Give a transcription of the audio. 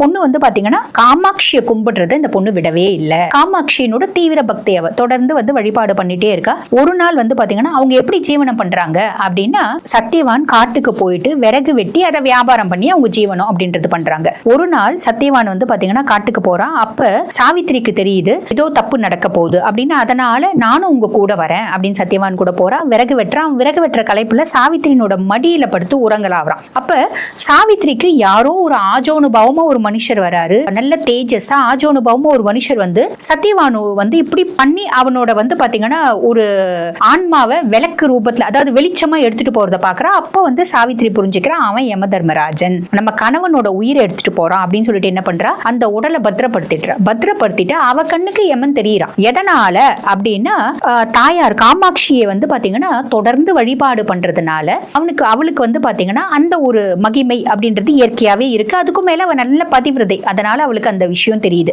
பொண்ணு வந்து பாத்தீங்கன்னா காமாட்சியை கும்பிடுறத இந்த பொண்ணு விடவே இல்லை. காமாட்சியினோட தீவிர பக்தி அவ தொடர்ந்து வந்து வழிபாடு பண்ணிட்டே இருக்கா. ஒரு நாள் வந்து பாத்தீங்கன்னா அவங்க எப்படி ஜீவனம் பண்றாங்க அப்படின்னா சத்தியவான் காட்டுக்கு போயிட்டு விறகு வெட்டி அதை வியாபாரம் பண்ணி அவங்க ஜீவனம் அப்படின்றது பண்றாங்க. ஒரு நாள் சத்தியவான் வந்து பாத்தீங்கன்னா காட்டுக்கு போறான் அப்ப சாவித்திரிக்கு தெரியுது ஏதோ தப்பு நடக்க போகுது அப்படின்னு அதனால நானும் உங்க கூட வரேன் அப்படின்னு சத்தியவான் கூட போறான் விறகு வெட்டுறான் விறகு வெட்டுற கலைப்புல சாவித்திரியோட மடியில படுத்து உறங்கலாவறான். அப்ப சாவித்திரிக்கு யாரோ ஒரு ஆஜோனுபாவமா ஒரு மனுஷர் வராரு. நல்ல தேஜஸா ஆஜோனுபாவும் ஒரு மனுஷர் வந்து சத்தியவானு வந்து இப்படி பண்ணி அவனோட வந்து பாத்தீங்கன்னா ஒரு ஆன்மாவை விளக்கு ரூபத்துல அதாவது வெளிச்சமா எடுத்துட்டு போறத பாக்குறான் அப்ப வந்து சாவித்திரி புரிஞ்சுக்கிறான் அவன் யம தர்மராஜன் நம்ம கணவனோட உயிரை எடுத்துட்டு போறான் அப்படின்னு சொல்லிட்டு என்ன பண்றா? அந்த உடலை பத்திரப்படுத்திடுறா. பத்திரப்படுத்திட்டு அவ கண்ணுக்கு யமன் தெரியறான் எதனால அப்படின்னா தாயார் காமாட்சியை வந்து பாத்தீங்கன்னா தொடர்ந்து வழிபாடு பண்றதுனால அவனுக்கு அவளுக்கு வந்து பாத்தீங்கன்னா அந்த ஒரு மகிமை அப்படின்றது இயற்கையாவே இருக்கு. அதுக்கும் மேல அவ நல்ல பதிவிரதை அதனால அவளுக்கு அந்த விஷயம் தெரியுது.